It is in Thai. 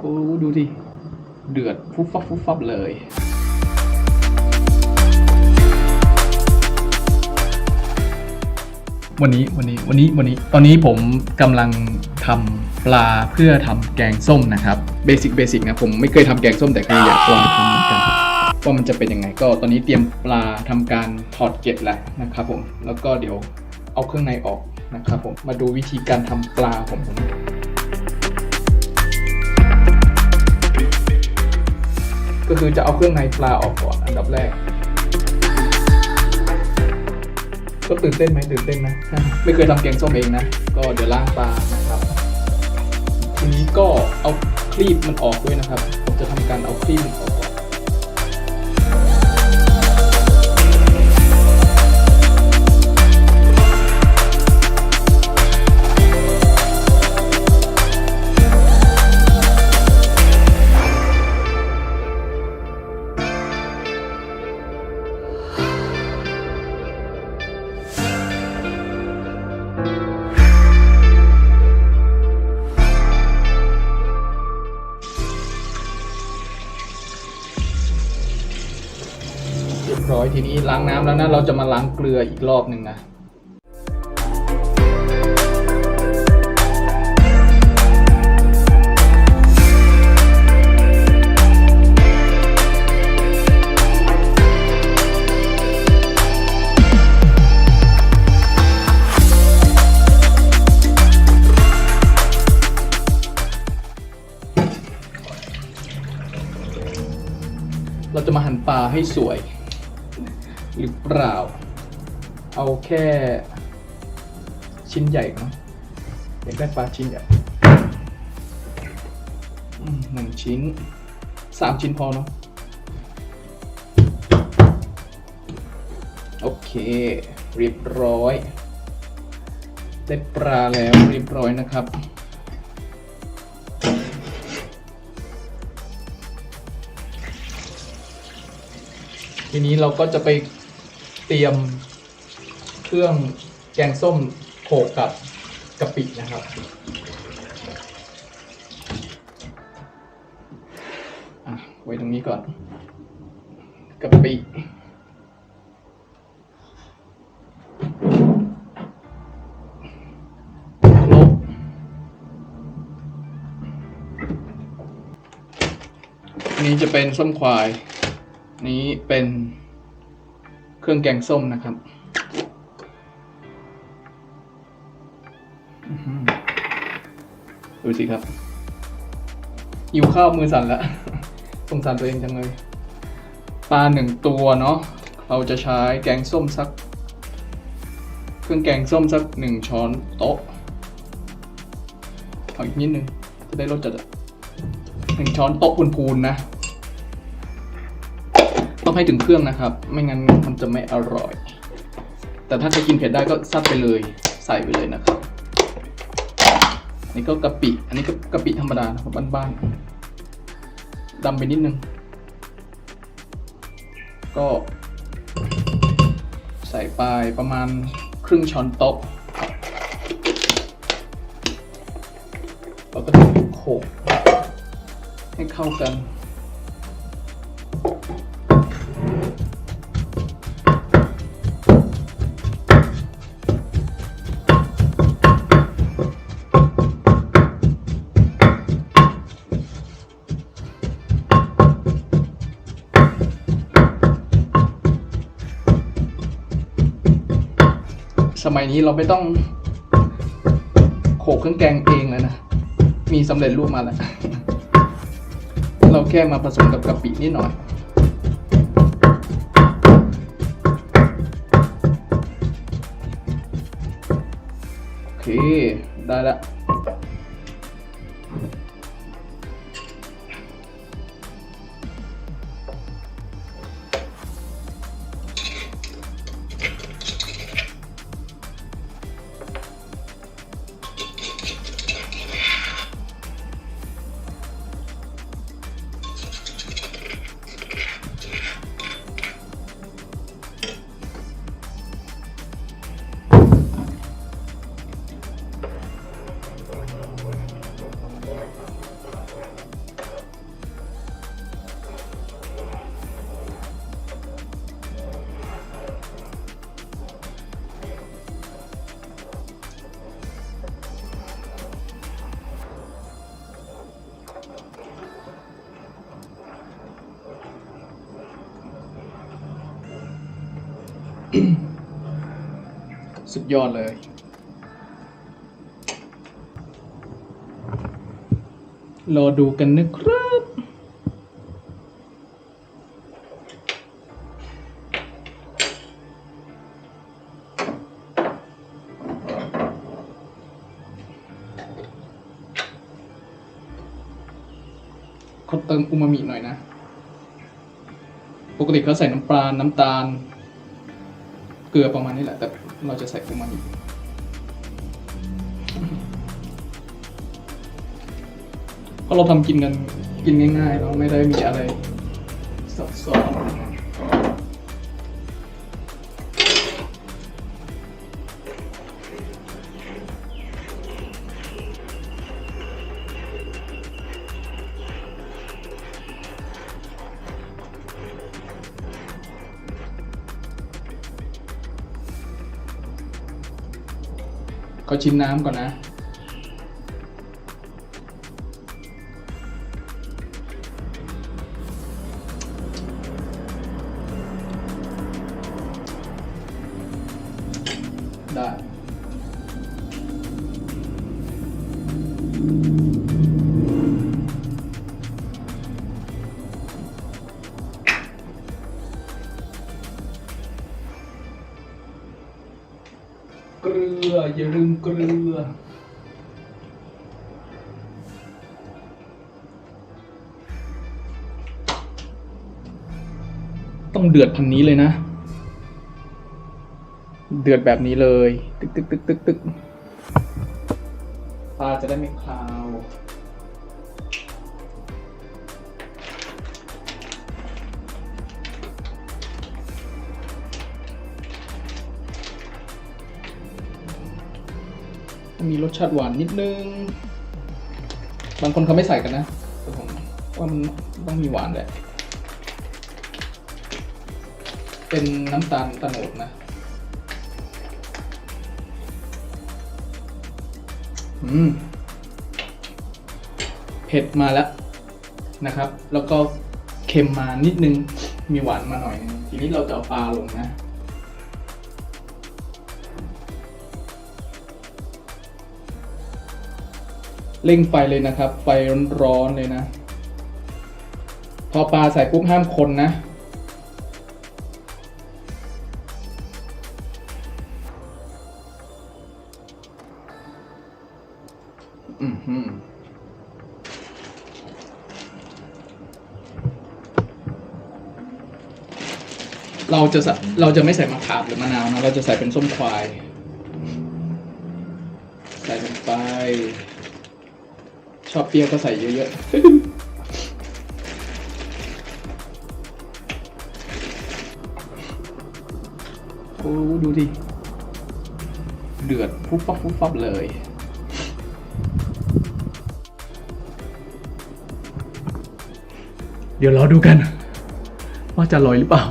โอ้ดูดิ เดือดฟุบฟับฟุบฟับเลย วันนี้วันนี้วันนี้วันนี้ตอนนี้ผมกำลังทำปลาเพื่อทำแกงส้มนะครับเบสิกเบสิกนะผมไม่เคยทำแกงส้มแต่คืออยากลองทำเหมือนกันว่ามันจะเป็นยังไงก็ตอนนี้เตรียมปลาทำการถอดเกล็ดแล้วนะครับผมแล้วก็เดี๋ยวเอาเครื่องในออกนะครับผมมาดูวิธีการทำปลาผมผม ก็คือจะเอาเครื่องในปลาออกก่อนอันดับแรก ก็ตื่นเต้นไหมตื่นเต้นนะ ไม่เคยทำแกงส้มเองนะ ก็เดี๋ยวล้างปลานะครับทีนี้ก็เอาครีบมันออกด้วยนะครับ ผมจะทำการเอาครีบมันออก ทีนี้ล้างน้ำแล้วนะเราจะมาล้างเกลืออีกรอบหนึ่งนะเราจะมาหั่นปลาให้สวย หรือเปล่า เอาแค่ชิ้นใหญ่เนอะอยากได้ปลาชิ้นใหญ่หนึ่งชิ้นสามชิ้นพอเนาะโอเค เรียบร้อย ได้ปลาแล้วเรียบร้อยนะครับทีนี้เราก็จะไป เตรียมเครื่องแกงส้มโขกกับกะปินะครับ ไว้ตรงนี้ก่อนกะปินนี้จะเป็นส้มควาย นี้เป็น เครื่องแกงส้มนะครับอื้อหือดูสิครับหิวข้าวมือสั่นแล้วสงสารตัวเองจังเลย ปลาหนึ่งตัวเนาะ เราจะใช้แกงส้มสัก เครื่องแกงส้มสักหนึ่งช้อนโต๊ะ เอาอีกนิดนึง จะได้รสจัดอะหนึ่งช้อนโต๊ะพูนๆนะต้อง ให้ถึงเครื่องนะครับ ไม่งั้นมันจะไม่อร่อย แต่ถ้าจะกินเผ็ดได้ก็ซัดไปเลย ใส่ไปเลยนะครับอันนี้ก็กะปิ อันนี้ก็กะปิธรรมดานะครับบ้านๆดำไปนิดนึง ก็ใส่ไปประมาณครึ่งช้อนโต๊ะเราก็โขกให้เข้ากัน สมัยนี้เราไม่ต้องโขลกเครื่องแกงเองแล้วนะ มีสำเร็จรูปมาแล้ว เราแค่มาผสมกับกะปินิดหน่อย โอเค ได้แล้ว สุดยอดเลย รอดูกันนะครับเขาเติมอูมามิหน่อยนะ ปกติเขาใส่น้ำปลา น้ำตาล ลือประมาณนี้แหละ แต่เราจะใส่อูมามิก็เราทำกินกันกินง่ายๆเราไม่ได้มีอะไรซับซ้อน ชิมน้ำก่อนนะ กลือ ต้องเดือดพันนี้เลยนะ เดือดแบบนี้เลย ตึกตึกตึกตึกตึกปลาจะได้ไม่คลาว มีรสชาติหวานนิดนึง บางคนเขาไม่ใส่กันนะแต่ผมว่ามันต้องมีหวานแหละ เป็นน้ำตาลตะโนดนะอืมเผ็ดมาแล้วนะครับ แล้วก็เค็มมานิดนึง มีหวานมาหน่อย ทีนี้เราจะเอาปลาลงนะ เร่งไฟเลยนะครับ ไฟร้อนๆเลยนะ พอปลาใส่ปุ๊บห้ามคนนะ อือหือเราจะใส่เราจะไม่ใส่มะขามหรือมะนาวนะ เราจะใส่เป็นส้มควาย ใส่ลงไป อบเปรี้ยวก็ใส่เยอะๆ โอ้ดูดิ เดือดฟุบฟับฟุบฟับเลย เดี๋ยวรอดูกัน ว่าจะอร่อยหรือเปล่า